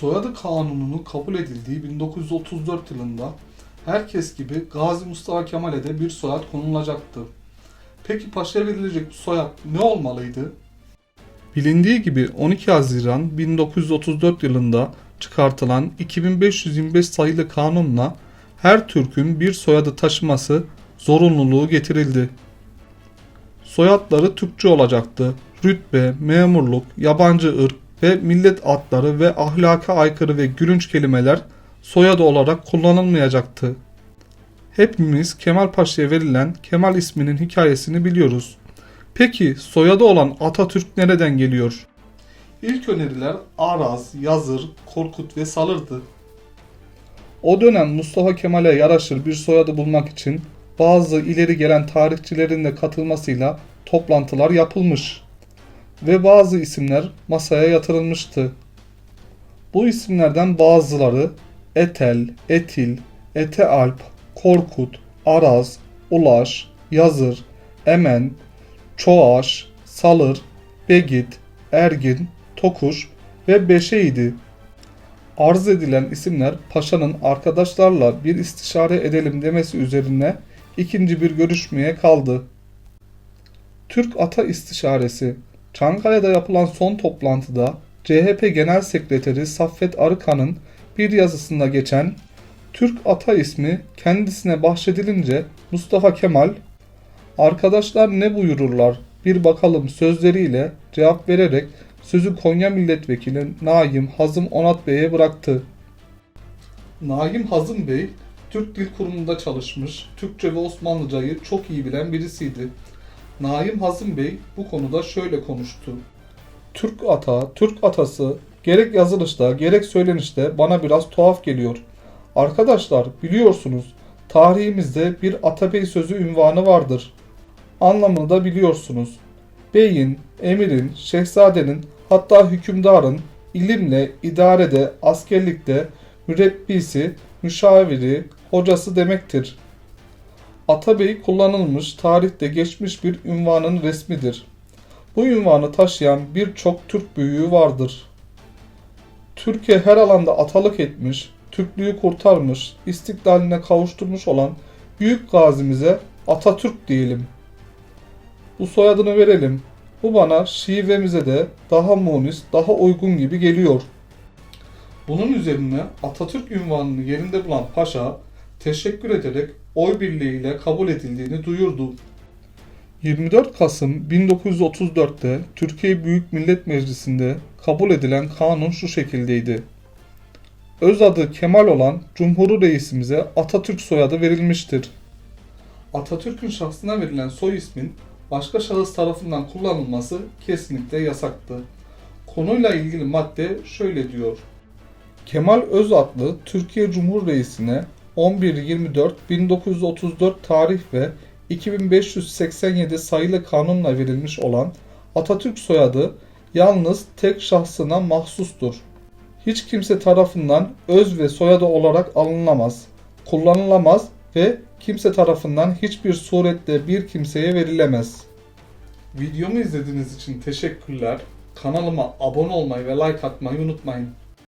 Soyadı kanununun kabul edildiği 1934 yılında herkes gibi Gazi Mustafa Kemal'e de bir soyad konulacaktı. Peki paşaya verilecek bu soyad ne olmalıydı? Bilindiği gibi 12 Haziran 1934 yılında çıkartılan 2525 sayılı kanunla her Türk'ün bir soyadı taşıması zorunluluğu getirildi. Soyadları Türkçe olacaktı. Rütbe, memurluk, yabancı ırk ve millet adları ve ahlaka aykırı ve gülünç kelimeler soyadı olarak kullanılmayacaktı. Hepimiz Kemal Paşa'ya verilen Kemal isminin hikayesini biliyoruz. Peki soyadı olan Atatürk nereden geliyor? İlk öneriler Araz, Yazır, Korkut ve Salır'dı. O dönem Mustafa Kemal'e yaraşır bir soyadı bulmak için bazı ileri gelen tarihçilerin de katılmasıyla toplantılar yapılmış ve bazı isimler masaya yatırılmıştı. Bu isimlerden bazıları Etel, Etil, Etealp, Korkut, Araz, Ulaş, Yazır, Emen, Çoğaş, Salır, Begit, Ergin, Tokuş ve Beşe'ydi. Arz edilen isimler paşanın arkadaşlarla bir istişare edelim demesi üzerine ikinci bir görüşmeye kaldı. Türk Ata İstişaresi Çankaya'da yapılan son toplantıda CHP Genel Sekreteri Saffet Arıkan'ın bir yazısında geçen Türk Ata ismi kendisine bahşedilince Mustafa Kemal Arkadaşlar ne buyururlar bir bakalım sözleriyle cevap vererek sözü Konya Milletvekili Naim Hazım Onat Bey'e bıraktı. Naim Hazım Bey, Türk Dil Kurumu'nda çalışmış, Türkçe ve Osmanlıcayı çok iyi bilen birisiydi. Naim Hazım Bey bu konuda şöyle konuştu. Türk ata, Türk atası gerek yazılışta gerek söylenişte bana biraz tuhaf geliyor. Arkadaşlar biliyorsunuz tarihimizde bir atabey sözü ünvanı vardır. Anlamını da biliyorsunuz. Beyin, emirin, şehzadenin hatta hükümdarın ilimle, idarede, askerlikte mürebbisi, müşaviri, hocası demektir. Atabey kullanılmış tarihte geçmiş bir ünvanın resmidir. Bu ünvanı taşıyan birçok Türk büyüğü vardır. Türkiye her alanda atalık etmiş, Türklüğü kurtarmış, istiklaline kavuşturmuş olan büyük gazimize Atatürk diyelim. Bu soyadını verelim. Bu bana şivemize de daha munis, daha uygun gibi geliyor. Bunun üzerine Atatürk ünvanını yerinde bulan paşa teşekkür ederek oy birliğiyle kabul edildiğini duyurdu. 24 Kasım 1934'te Türkiye Büyük Millet Meclisi'nde kabul edilen kanun şu şekildeydi. Öz adı Kemal olan Cumhur Reisimize Atatürk soyadı verilmiştir. Atatürk'ün şahsına verilen soy ismin başka şahıs tarafından kullanılması kesinlikle yasaktı. Konuyla ilgili madde şöyle diyor. Kemal Öz adlı Türkiye Cumhur Reisi'ne 11-24-1934 tarih ve 2587 sayılı kanunla verilmiş olan Atatürk soyadı yalnız tek şahsına mahsustur. Hiç kimse tarafından öz ve soyadı olarak alınamaz, kullanılamaz ve kimse tarafından hiçbir surette bir kimseye verilemez. Videomu izlediğiniz için teşekkürler. Kanalıma abone olmayı ve like atmayı unutmayın.